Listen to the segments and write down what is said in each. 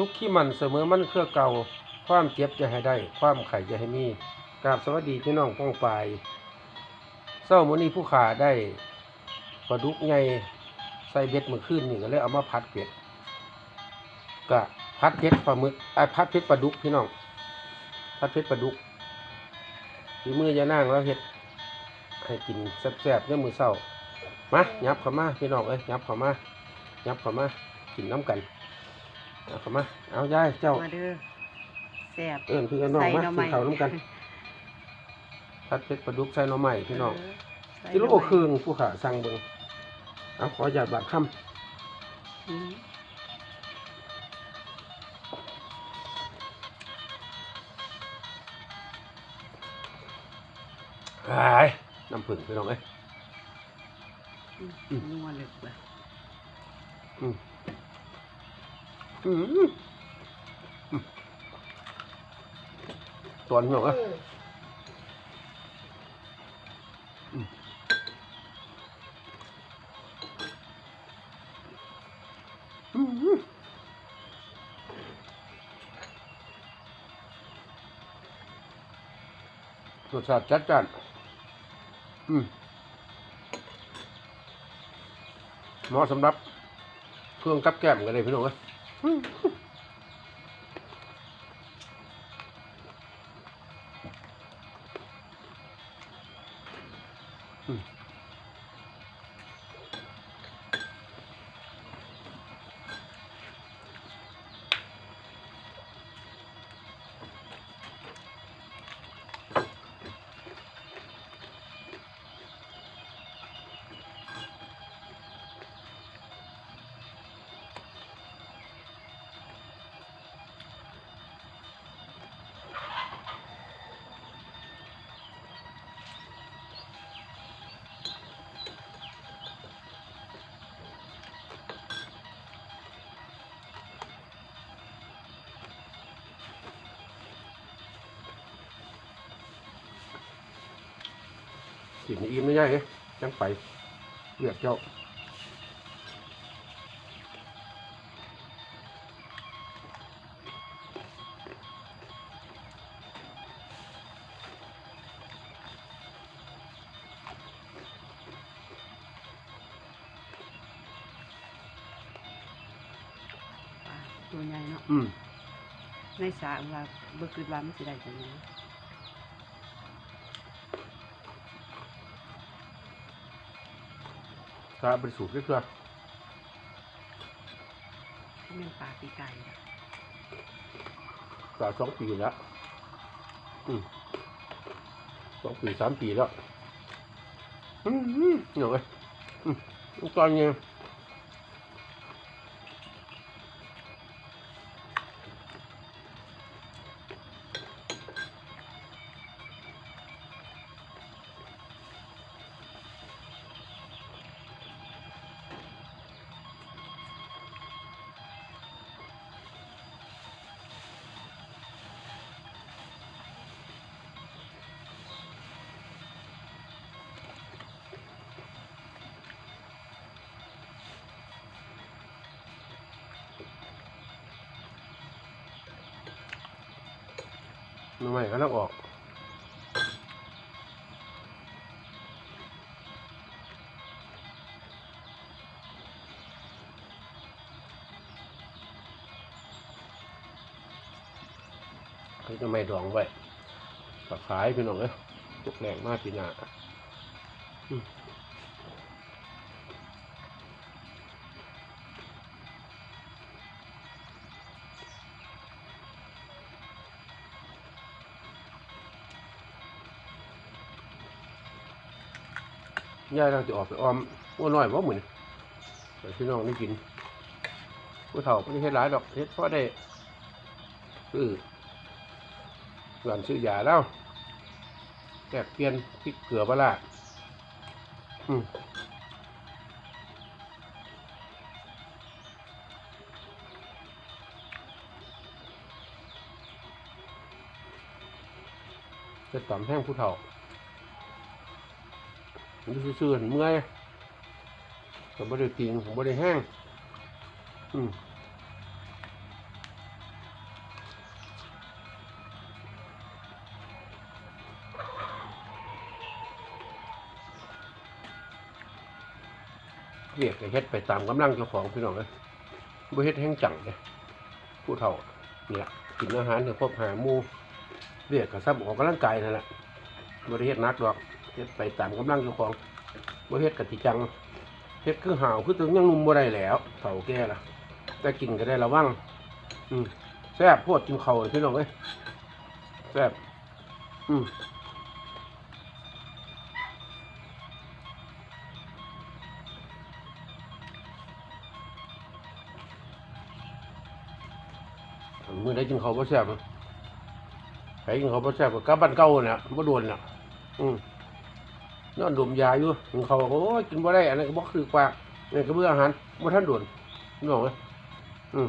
สุขขี้มันเสมอมันเครือเก่า ความเจ็บจะให้ได้ ความไข่จะให้มีกราบสวัสดีพี่น้องป้องปายเศร้ามื้อนี้ผู้ขาได้ปลาดุกไงใส่เบ็ดมื่อคืนนี่ก็เลยเอามาพัดเผ็ดก็พัดเผ็ดปลาหมึกไอพัดเผ็ดปลาดุกพี่น้องพัดเผ็ดปลาดุกฝีมือยายนางแล้วเฮ็ดให้กินแซ่บๆเนี่ยมือเศร้ามายับเข้ามาพี่น้องเอ้ยยับเข้ามายับเข้ามากินน้ำกัน เอาเข้ามา เอายายเจ้า มาเด้อแซ่บ เอิ้นพี่กับน้องมาใส่หกินไม้ข้าวน้ำกันพัดเพชรปลาดุกใส่หน่อไม้พี่น้องเใส่กิโลหน่อไม้ครึ่งผู้ขาสั่งเบิ่งเอาขอหยาดบาดคอืมำไอ้ายน้ำผึ้งพี่น้องเอ้ย อืมอืมนัวเลึกว่ะอืมอืมอืม ตอนพี่น้องเอ้ยอืมอืมรสชาติจัดจ้านอืมเหมาะสำหรับเครื่องกับแก้มกันเลยพี่น้องเอ้ย อื กินให้อิ่มไม่ใช่เอ้ยจังไปเลือกเจ้าปลาตัวใหญ่เนาะอืมในสระว่าบ่คิดว่ามันสิได้จังได๋กาบริสุทธิ์เรื่อยแม่นปลาปีไก่น่ะๆกาสองปีแล้วอืมสองปีสามปีแล้วอืมอืมเหนียวเลยอืมตอนเนี้ย หน่อไม้ก็ต้องออกเขาจะไม่ดองไว้ก็ขายพี่น้องเอ้ยตุกแรงมากปีหน้า ย่ายเราจะออกไปออมวัวน้อยว่าเหมือนแต่พี่น้องได้กิน ผู้เฒ่าไม่ได้เฮ็ดหลายดอกเฮ็ดเพราะได้ซื้อส่วนซื้อยาแล้วแกเปลี่ยนพริกเกลือปลาอืมจะต่ำแห้งผู้เฒ่า ผมซื่อๆเมื่อยผมไม่ได้เตียงผมไม่ได้แห้งอืมเรียกไอ้เฮ็ดไปตามกำลังเจ้าของพี่น้องเลยบ่เฮ็ดแห้งจังเลยผู้เฒ่าเนี่ยกินอาหารเนี่ยพบหาหมูเรียกกระซับออกกำลังกายนั่นแหละบ่ไเฮ็ดนักดอก เฮ็ดไปตามกำลังเจ้าของบ่เฮ็ดกะติจังเฮ็ดคือห่าวคือถึงยังนุ่มบ่ได้แล้วเฒ่าแก่ละแต่กินก็ได้ระวังอืมแซ่บโพดกินข้าพี่น้องเอ้ยแซ่บอืมมือได้กินเขาวบ่แซ่บอะใครกินเขาวบ่แซ่บก็กลับบ้านเก่าเนี่ยบ่โดนน่ะอืม นอนดมยาอยู่ของเขาก็โอ้ยกินบ่ได้อันนั้นก็บอกคือกว่าเนี่ยก็เบื่ออาหารบ่ท่านด่วนนี่บอกเลยอืม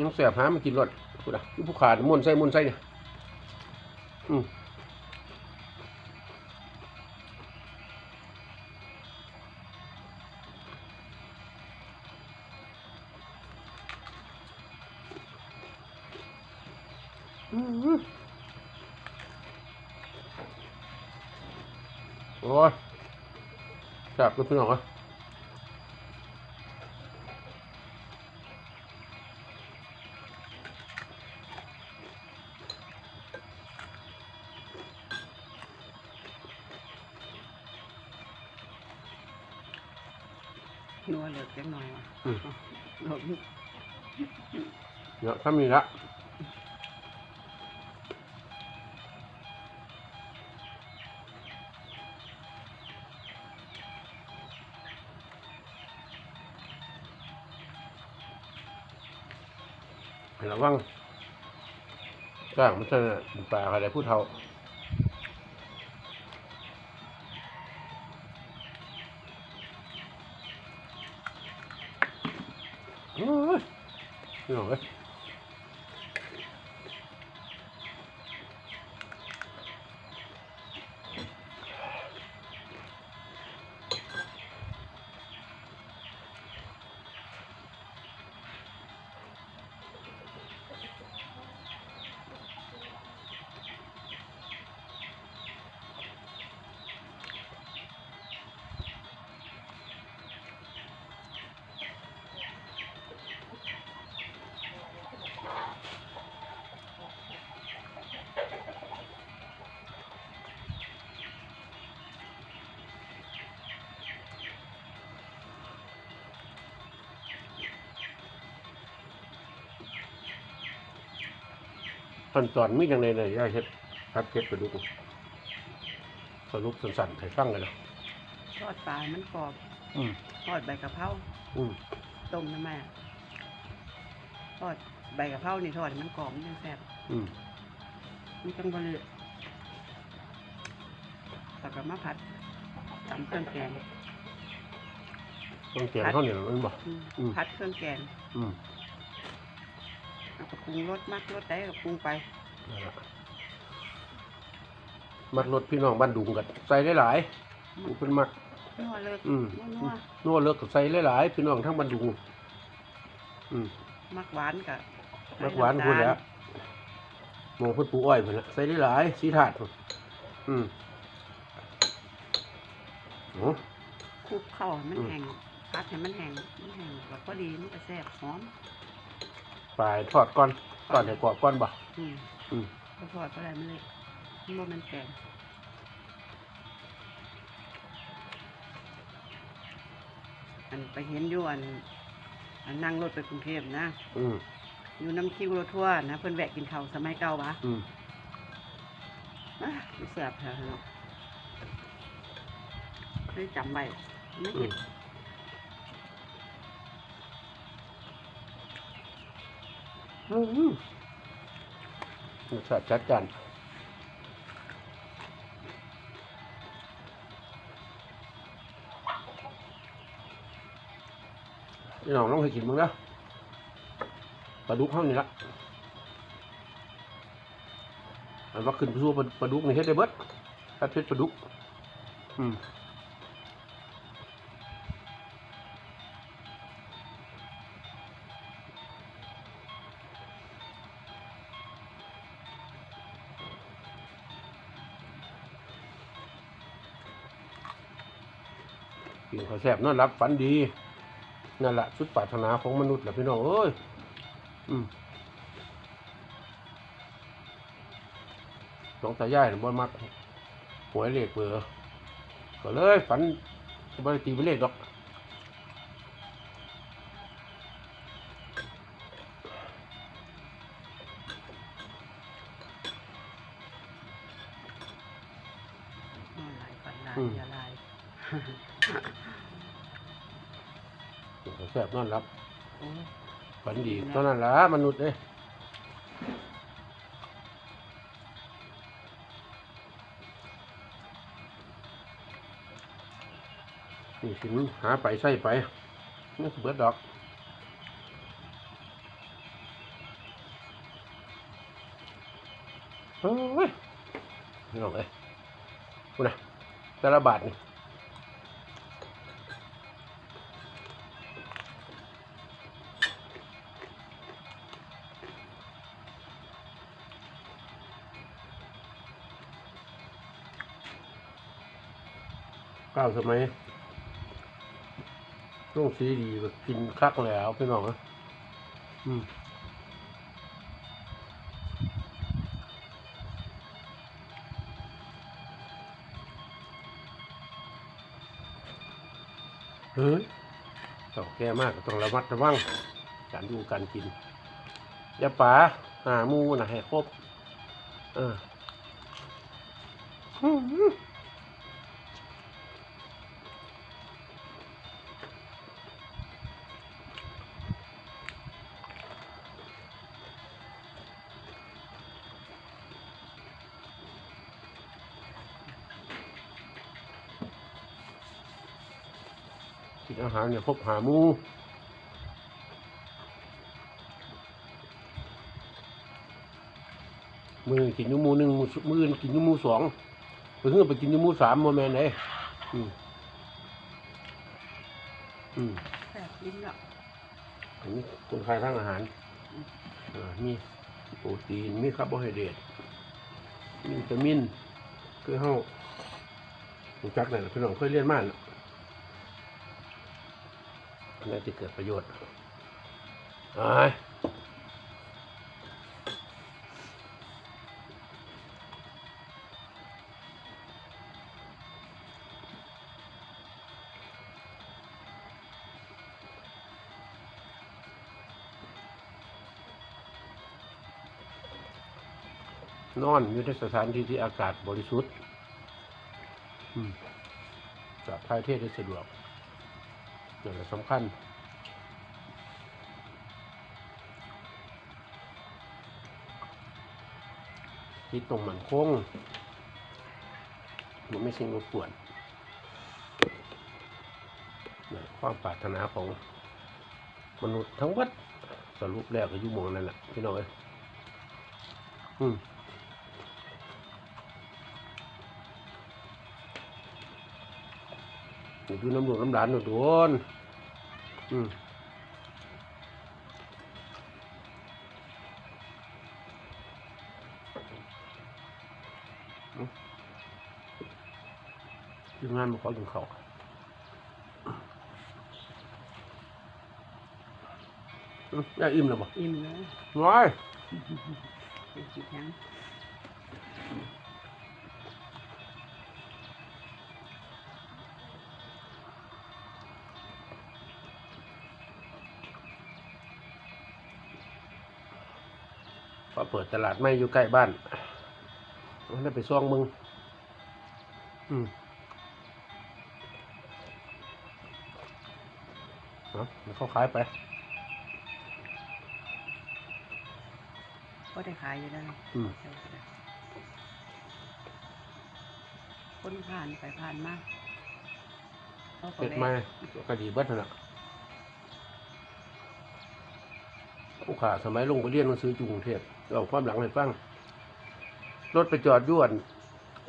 ยังแซ่บหามันกินรสพูดอะผู้ขาดมุนใส่มุนใส่เนี่ยอืม พี่น้องเอ้ยนัวเหลือจังหน่อยว่ะอืมหลบเนี่ยถ้ามีละ ฟังจ้างมันจะเป็นปลาอะไรผู้เฒ่าโอ้ยนี่หรอเฮ้ย ขั้นตอนมีอย่างไรเนี่ยย่าเฮ็ดครับเฮ็ดไปดูสรุปสั้นๆให้ฟังเลยนะทอดปลา มันกรอบอืมทอดใบกะเพราอืมต้มน้ำแม่ทอดใบกะเพรานี่ทอดให้มันกรอบมันจังแซ่บอืมมันจังบ่เลยแล้วก็มาผัดตำเครื่องแกงต้องเตรียมข้าวเหนียวมันบ่ อืมอืม ผัดเครื่องแกง อืม แล้วก็ปรุงรสมักรสได้ก็ปรุงไปนั่นล่ะมักรถพี่น้องบ้านดุงกันใส่ได้หลายๆกูเป็นมัก นัวเลิกอืม นัวนัวเลิกก็ใส่ได้หลายๆพี่น้องทั้งบ้านดุงอืม ๆมักหวานกับมักหวานพูดแหล้วหมองเพิ่นปลูกอ้อยเพิ่นน่ะใส่ได้หลายสีถาดพุ่นอืมโอ้คลุกเข้าให้มันอืมแห้งผัดให้มันแห้งมันแห้งแล้วพอดีมันก็แซ่บหอม ปลายทอดก่อนก่อนให้กรอบก่อนบ่อืมอืมพอทอดก็ได้มันเลยมันบ่แมันแกงอันไปเห็นอยู่อันอันนั่งรถไปกรุงเทพนะ อืมอยู่น้ำคิวรถทั่วร์นะเพิ่นแวะกินข้าวสมัยเก่าวะอืมอะสิแซ่บแท้เนาะเลยจำไว้ไม่อืเห็มน รสชาติจัดจ้านพี่น้องต้องให้กินมั้งนะปลาดุกเท่านี้ละอันว่าขึ้นไปสู้ปลาดุกในเฮ็ดได้เบิดถ้าเพชรปลาดุก อืม แสบนอนรับฝันดี นั่นแหละชุดปรารถนาของมนุษย์แหละพี่น้องเอ้ยอืมน้องตาย่ายน่ะบ่มักหวยเลขเบอร์ก็เลยฝันบริตีเป็นเลขดอก นข้าวแซ่บนอนรับโอ้ยฝันดีเท่านั้นละมนุษย์เอ้ยนี่สินหาไปใส่ไปนี่เบิดดอกเฮ้ยนี่ลองเอ้ยพูดนะแต่ละบาทนี่าวสมัยช่วงสีดีก็กินคักแล้วพี่น้องนะอืมเฮ้ยต้องแก้มากต้องระมัดระวังการดูการกินอย่าป๋าหามูนะให้ครบ เออ นอาหารเนี่ยพบหาหมูมือกินอยูหมูหนึ่งมือมืออื่นกินอยูหมูสองไปเพื่อไปกินอยูหมูสามโมแมนไหนอืมอืมแซ่บลิ้นละอันนี้คนขายทางอาหารอ่ามีโปรตีนมีคาร์โบไฮเดรตมีวิตามินคือเฮารู้จักนั่นล่ะพี่น้องเคยเรียนมาน่ะ อันนี้จะเกิดประโยชน์อ้ายนอนอยู่ในสถานที่ที่อากาศบริสุทธิ์อืมกับภายเทศได้สะดวก นั่นแหละสำคัญที่ตรงมันคงมันไม่สิ่รบกวนความปรารถนาของมนุษย์ทั้งหมดสรุปแล้วก็อยู่มองนั่นแหละพี่น้องเอ้ยอืม อยู่ดูน้ำหลวงน้ำหลานหนูโดนอืมทีมงานมาขอกินข้าวอืมย่าอิ่มแล้วบ่อิ่มเลยน้อยไปกินยัง ปิดตลาดไม่อยู่ใกล้บ้านมันได้ไปซ่องมึง อืมเนาะเดี๋ยวเขาขายไปก็ได้ขายอยู่ได้อืมคนผ่านไปผ่านมาเขาก็เสร็จแวะมาก็ดีเบิดนั่นล่ะ ผู้ขาสมัยลงไปเรียนหนังสือจุงเทพเอาความหลังให้ฟังรถไปจอดยวน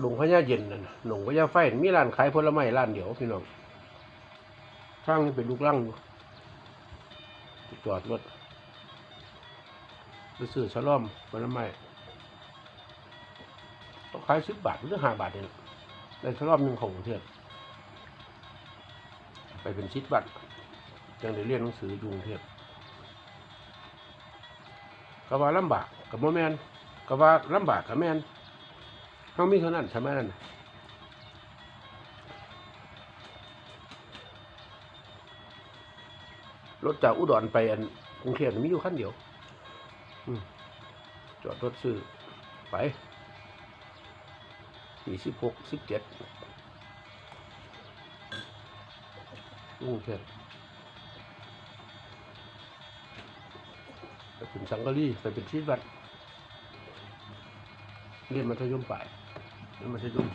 หลวงพญาเย็นนั่นน่ะหลงพญาไฟน่ะมีร้านขายผลไม้ร้านเดียวพี่น้องข้างนี้เป็นลูกลังอยู่จอดรถไปซื้อฉลอมผลไม้เขาขายสิบบาทหรือห้าบาทเองได้ฉลอมหนึ่งของกรุงเทพไปเป็นชิดบัตรยังได้เรียนหนังสืออยู่กรุงเทพ ก็ว่าลำบากกับโมแมนก็ว่าลำบากกับแมนเขามีเท่านั้นใช่ไหมนั่น่ะรถจากอุดรไปอันกรุงเทพมีอยู่คันเดียวอืจอดรถซื้อไปสี่สิบหกสิบเจ็ดกรุงเทพ ไปถึงสังกะรีไปเป็นชีวัดเรียนมัธยมปลายเรียนมัธยม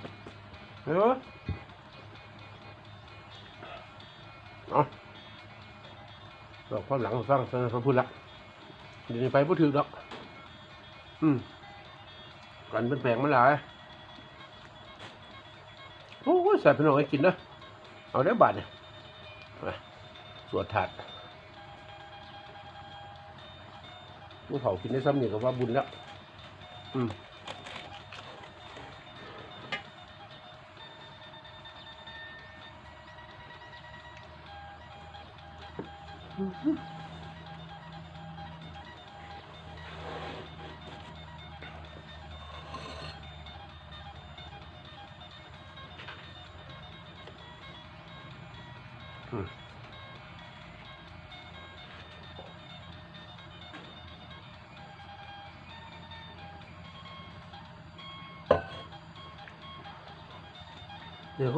เออเอาบอกความหลังให้ฟังสนพระพุทธละเดี๋ยวนี้ไปพูดถึงดอก อืมกันเป็นแปลงมันหลายโอ้ยใส่พี่น้องให้กินนะเอาได้บาทเนี่ยสวดถาด ผู้เผากินได้ซ้ำนี่ก็ว่าบุญแล้ว อืมอืม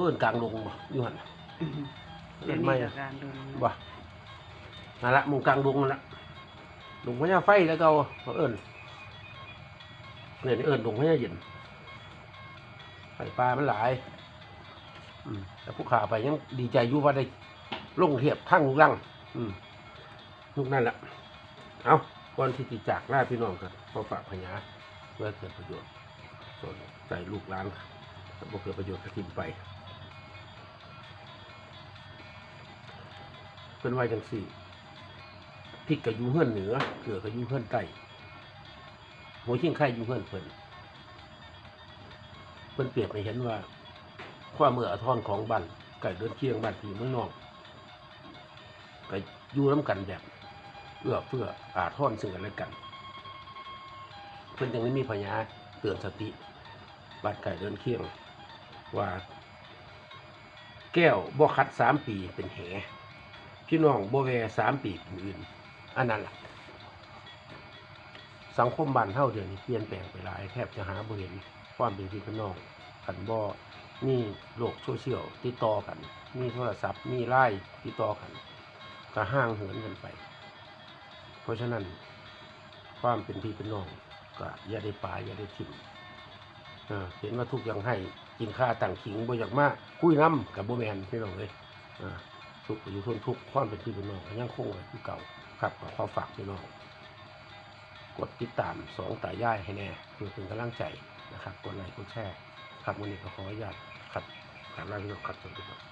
เดี๋ยวเพื่อนกลางลงบ่อยู่หันเดี๋ยวไม่อะการดูบ่นั่นละหมุงกลางลงนั่นละลงพญาไฟแล้วก็เขาเอิญเนี่ยนี่เอิญลงพญาเย็นไฟปลามันหลายอืมแต่ผู้ข่าไปยังดีใจอยู่ว่าได้ลงเทียบทั้งลูกลังอืมลูกนั่นแหละเอาก่อนที่จะจากลาพี่น้องกันมาฝากพญาเพื่อเกิดประโยชน์ส่วนใจลูกหลานถ้าเกิดประโยชน์ก็ทิ้งไป เป็นไว้จังสี่พริกกับยูเฮือนเหนือเกลือกับยูเฮือนใต้หัวชิงไข่ยูเฮือนเพิ่นเพิ่นเปรียบให้เห็นว่า ความเมื่ออาทรของบ้านไก่เดินเคียงบ้านผีเมืองนอกก็อยู่น้ำกันแบบเอื้อเพื่ออาทรซึ่งกันและกัน เพิ่นยังไม่มีพญาเตือนสติบ้านไก่เดินเคียงว่า แก้วบ่คัดสามปีเป็นแห พี่น้องโบ่แวสามปีเป็นอื่นอันนั้นล่ะ สังคมบ้านเฮาเดี๋ยวนี้เปลี่ยนแปลงไปหลายแทบจะหาบ่เห็นความเป็นพี่น้องกันบ่มีโลกโซเชียลติดต่อกัน มีโทรศัพท์ มีไลน์ติดต่อกันก็ห่างเหินกันไป เพราะฉะนั้นความเป็นพี่เป็นน้องก็อย่าได้ปลาอย่าได้ทิ่มเห็นว่าทุกอย่างให้กินข้าต่างขิงบ่อยากมากคุยน้ำกับโบแมนพี่น้องเลยอ่า ทุกข์อยู่ทนทุกข์ความเป็นพี่เป็นน้องยังคงไว้ที่เก่าครับขอฝากพี่น้องกดติดตามสองตายายให้แน่เพื่อเป็นกำลังใจนะครับกดไลค์กดแชร์ครับวันนี้ก็ขออนุญาตครับกราบลาพี่น้องครับสวัสดีครับ